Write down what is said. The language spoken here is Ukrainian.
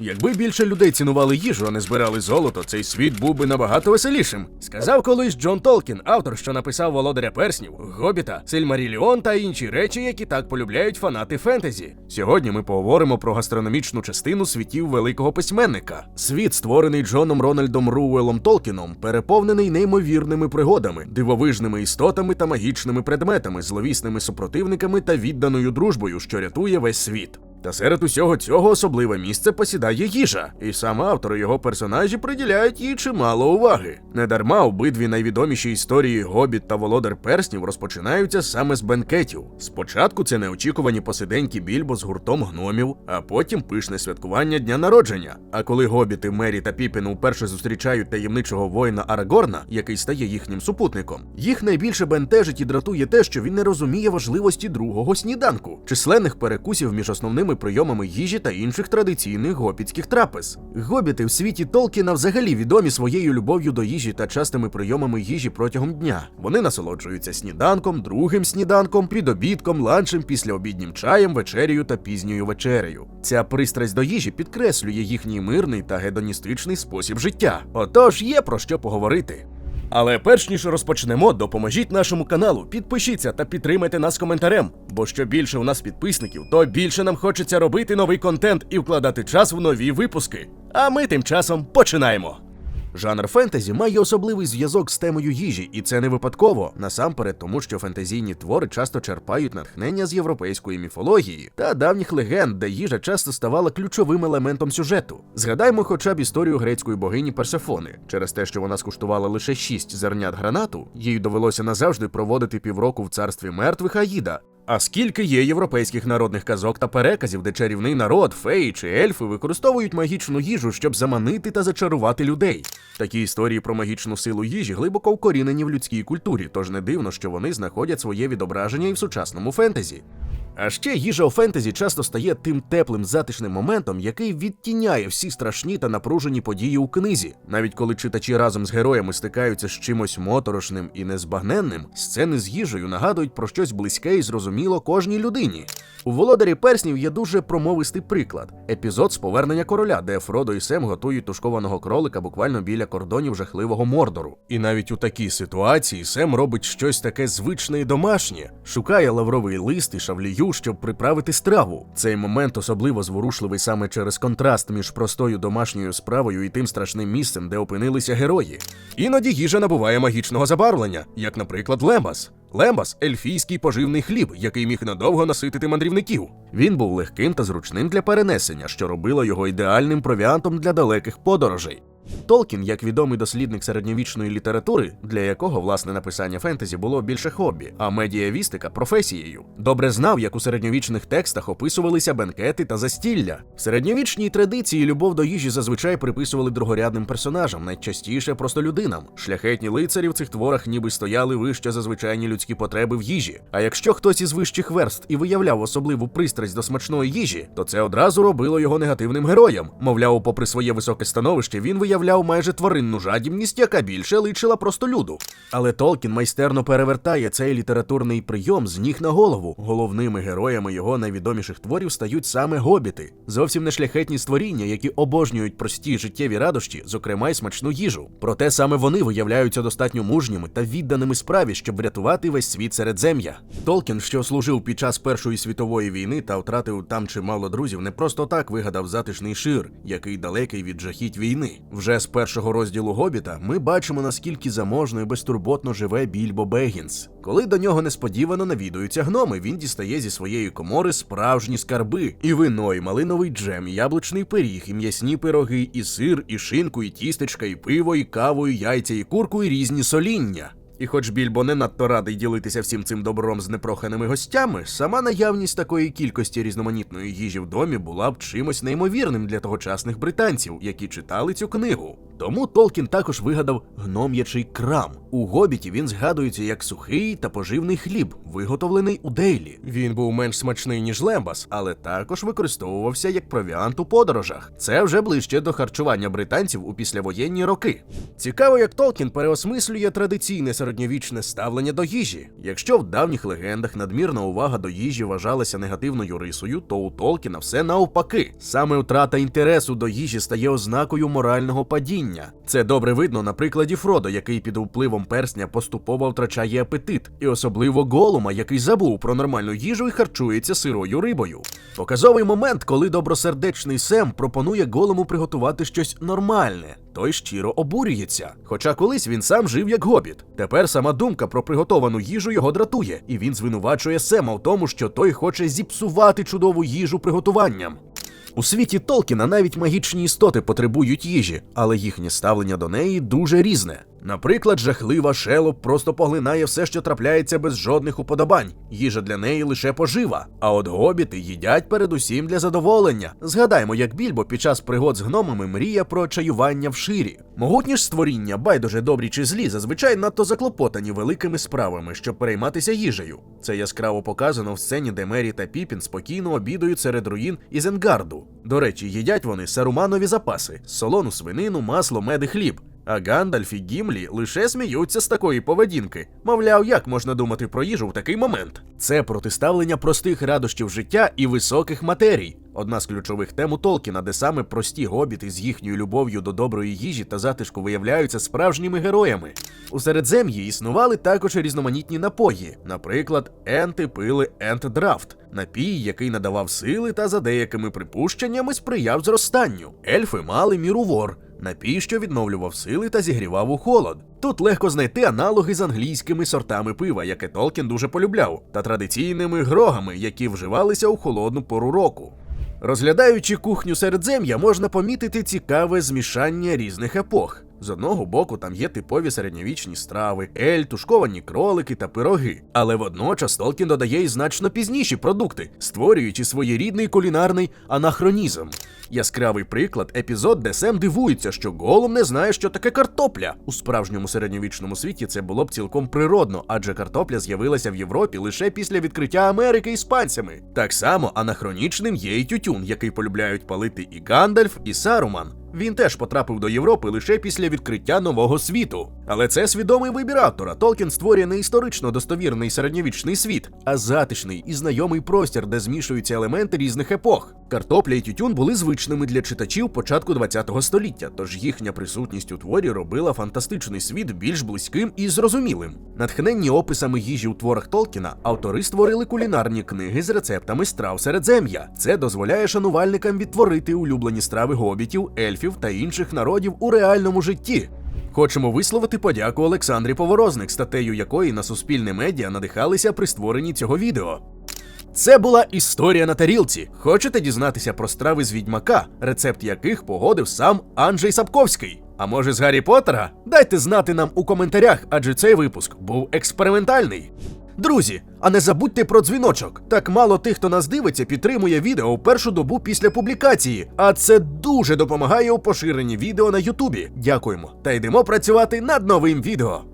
Якби більше людей цінували їжу, а не збирали золото, цей світ був би набагато веселішим. Сказав колись Джон Толкін, автор, що написав Володаря перснів, Гобіта, Сильмаріліон та інші речі, які так полюбляють фанати фентезі. Сьогодні ми поговоримо про гастрономічну частину світів великого письменника. Світ, створений Джоном Рональдом Руелом Толкіном, переповнений неймовірними пригодами, дивовижними істотами та магічними предметами, зловісними супротивниками та відданою дружбою, що рятує весь світ. Та серед усього цього особливе місце посідає їжа, і сам автор і його персонажі приділяють їй чимало уваги. Недарма обидві найвідоміші історії Гобіт та Володар Перснів розпочинаються саме з бенкетів. Спочатку це неочікувані посиденьки більбо з гуртом гномів, а потім пишне святкування дня народження. А коли гобіти Мері та Піпін уперше зустрічають таємничого воїна Арагорна, який стає їхнім супутником, їх найбільше бентежить і дратує те, що він не розуміє важливості другого сніданку, численних перекусів між основними прийомами їжі та інших традиційних гобітських трапез. Гобіти в світі Толкіна взагалі відомі своєю любов'ю до їжі та частими прийомами їжі протягом дня. Вони насолоджуються сніданком, другим сніданком, підобідком, ланчем, післяобіднім чаєм, вечерею та пізньою вечерею. Ця пристрасть до їжі підкреслює їхній мирний та гедоністичний спосіб життя. Отож є про що поговорити. Але перш ніж розпочнемо, допоможіть нашому каналу, підпишіться та підтримайте нас коментарем. Бо що більше у нас підписників, то більше нам хочеться робити новий контент і вкладати час в нові випуски. А ми тим часом починаємо. Жанр фентезі має особливий зв'язок з темою їжі, і це не випадково, насамперед тому, що фентезійні твори часто черпають натхнення з європейської міфології та давніх легенд, де їжа часто ставала ключовим елементом сюжету. Згадаймо хоча б історію грецької богині Персефони. Через те, що вона скуштувала лише шість зернят гранату, їй довелося назавжди проводити півроку в царстві мертвих Аїда. А скільки є європейських народних казок та переказів, де чарівний народ, феї чи ельфи використовують магічну їжу, щоб заманити та зачарувати людей. Такі історії про магічну силу їжі глибоко вкорінені в людській культурі, тож не дивно, що вони знаходять своє відображення і в сучасному фентезі. А ще їжа у фентезі часто стає тим теплим затишним моментом, який відтіняє всі страшні та напружені події у книзі. Навіть коли читачі разом з героями стикаються з чимось моторошним і незбагненним, сцени з їжею нагадують про щось близьке і зрозуміло кожній людині. У володарі перснів є дуже промовистий приклад: епізод з повернення короля, де Фродо і Сем готують тушкованого кролика буквально біля кордонів жахливого мордору. І навіть у такій ситуації Сем робить щось таке звичне і домашнє, шукає лавровий лист і шавлію, щоб приправити страву. Цей момент особливо зворушливий саме через контраст між простою домашньою справою і тим страшним місцем, де опинилися герої. Іноді їжа набуває магічного забарвлення, як, наприклад, лембас. Лембас ельфійський поживний хліб, який міг надовго наситити мандрівників. Він був легким та зручним для перенесення, що робило його ідеальним провіантом для далеких подорожей. Толкін, як відомий дослідник середньовічної літератури, для якого власне написання фентезі було більше хобі, а медіавістика професією, добре знав, як у середньовічних текстах описувалися бенкети та застілля. В середньовічній традиції любов до їжі зазвичай приписували другорядним персонажам, найчастіше просто людинам. Шляхетні лицарі в цих творах ніби стояли вище за звичайні людські потреби в їжі. А якщо хтось із вищих верств і виявляв особливу пристрасть до смачної їжі, то це одразу робило його негативним героєм. Мовляв, попри своє високе становище, він виявляв майже тваринну жадібність, яка більше личила просто люду. Але Толкін майстерно перевертає цей літературний прийом з ніг на голову. Головними героями його найвідоміших творів стають саме гобіти, зовсім не шляхетні створіння, які обожнюють прості життєві радощі, зокрема й смачну їжу. Проте саме вони виявляються достатньо мужніми та відданими справі, щоб врятувати весь світ середзем'я. Толкін, що служив під час Першої світової війни та втратив там чимало друзів, не просто так вигадав затишний шир, який далекий від жахіть війни. Вже з першого розділу Гобіта ми бачимо, наскільки заможно і безтурботно живе Більбо Бегінс. Коли до нього несподівано навідуються гноми, він дістає зі своєї комори справжні скарби: і вино, і малиновий джем, і яблучний пиріг, і м'ясні пироги, і сир, і шинку, і тістечка, і пиво, і каву, і яйця, і курку, і різні соління. І хоч Більбо не надто радий ділитися всім цим добром з непроханими гостями, сама наявність такої кількості різноманітної їжі в домі була б чимось неймовірним для тогочасних британців, які читали цю книгу. Тому Толкін також вигадав гном'ячий крам. У гобіті він згадується як сухий та поживний хліб, виготовлений у Дейлі. Він був менш смачний ніж лембас, але також використовувався як провіант у подорожах. Це вже ближче до харчування британців у післявоєнні роки. Цікаво, як Толкін переосмислює традиційне середньовічне ставлення до їжі. Якщо в давніх легендах надмірна увага до їжі вважалася негативною рисою, то у Толкіна все навпаки. Саме втрата інтересу до їжі стає ознакою морального падіння. Це добре видно на прикладі Фродо, який під впливом персня поступово втрачає апетит, і особливо Голума, який забув про нормальну їжу і харчується сирою рибою. Показовий момент, коли добросердечний Сем пропонує Голому приготувати щось нормальне. Той щиро обурюється. Хоча колись він сам жив як гобіт. Тепер сама думка про приготовану їжу його дратує, і він звинувачує Сема в тому, що той хоче зіпсувати чудову їжу приготуванням. У світі Толкіна навіть магічні істоти потребують їжі, але їхнє ставлення до неї дуже різне. Наприклад, жахлива Шелоп просто поглинає все, що трапляється без жодних уподобань. Їжа для неї лише пожива. А от гобіти їдять передусім для задоволення. Згадаймо, як Більбо під час пригод з гномами мріє про чаювання в ширі. Могутні ж створіння, байдуже добрі чи злі, зазвичай надто заклопотані великими справами, щоб перейматися їжею. Це яскраво показано в сцені, де Мері та Піпін спокійно обідують серед руїн Ізенгарду. До речі, їдять вони саруманові запаси: солону свинину, масло, мед і хліб. А Гандальф і Гімлі лише сміються з такої поведінки. Мовляв, як можна думати про їжу в такий момент? Це протиставлення простих радощів життя і високих матерій. Одна з ключових тем у Толкіна, де саме прості гобіти з їхньою любов'ю до доброї їжі та затишку виявляються справжніми героями. У середзем'ї існували також різноманітні напої, наприклад, енти пили ент-драфт, напій, який надавав сили та за деякими припущеннями сприяв зростанню. Ельфи мали мірувор, напій, що відновлював сили та зігрівав у холод. Тут легко знайти аналоги з англійськими сортами пива, яке Толкін дуже полюбляв, та традиційними грогами, які вживалися у холодну пору року. Розглядаючи кухню середзем'я, можна помітити цікаве змішання різних епох. З одного боку там є типові середньовічні страви, ель, тушковані кролики та пироги. Але водночас Толкін додає й значно пізніші продукти, створюючи своєрідний кулінарний анахронізм. Яскравий приклад епізод, де Сем дивується, що Голум не знає, що таке картопля. У справжньому середньовічному світі це було б цілком природно, адже картопля з'явилася в Європі лише після відкриття Америки іспанцями. Так само анахронічним є і тютюн, який полюбляють палити і Гандальф, і Саруман. Він теж потрапив до Європи лише після відкриття нового світу. Але це свідомий вибір автора. Толкін створює не історично достовірний середньовічний світ, а затишний і знайомий простір, де змішуються елементи різних епох. Картопля і тютюн були звичними для читачів початку ХХ століття, тож їхня присутність у творі робила фантастичний світ більш близьким і зрозумілим. Натхненні описами їжі у творах Толкіна, автори створили кулінарні книги з рецептами страв середзем'я. Це дозволяє шанувальникам відтворити улюблені страви гобітів, ельфів та інших народів у реальному житті. Хочемо висловити подяку Олександрі Поворозник, статтею якої на суспільне медіа надихалися при створенні цього відео. Це була історія на тарілці. Хочете дізнатися про страви з відьмака, рецепт яких погодив сам Анджей Сапковський? А може з Гаррі Поттера? Дайте знати нам у коментарях, адже цей випуск був експериментальний. Друзі, а не забудьте про дзвіночок. Так мало тих, хто нас дивиться, підтримує відео у першу добу після публікації, а це дуже допомагає у поширенні відео на Ютубі. Дякуємо та йдемо працювати над новим відео.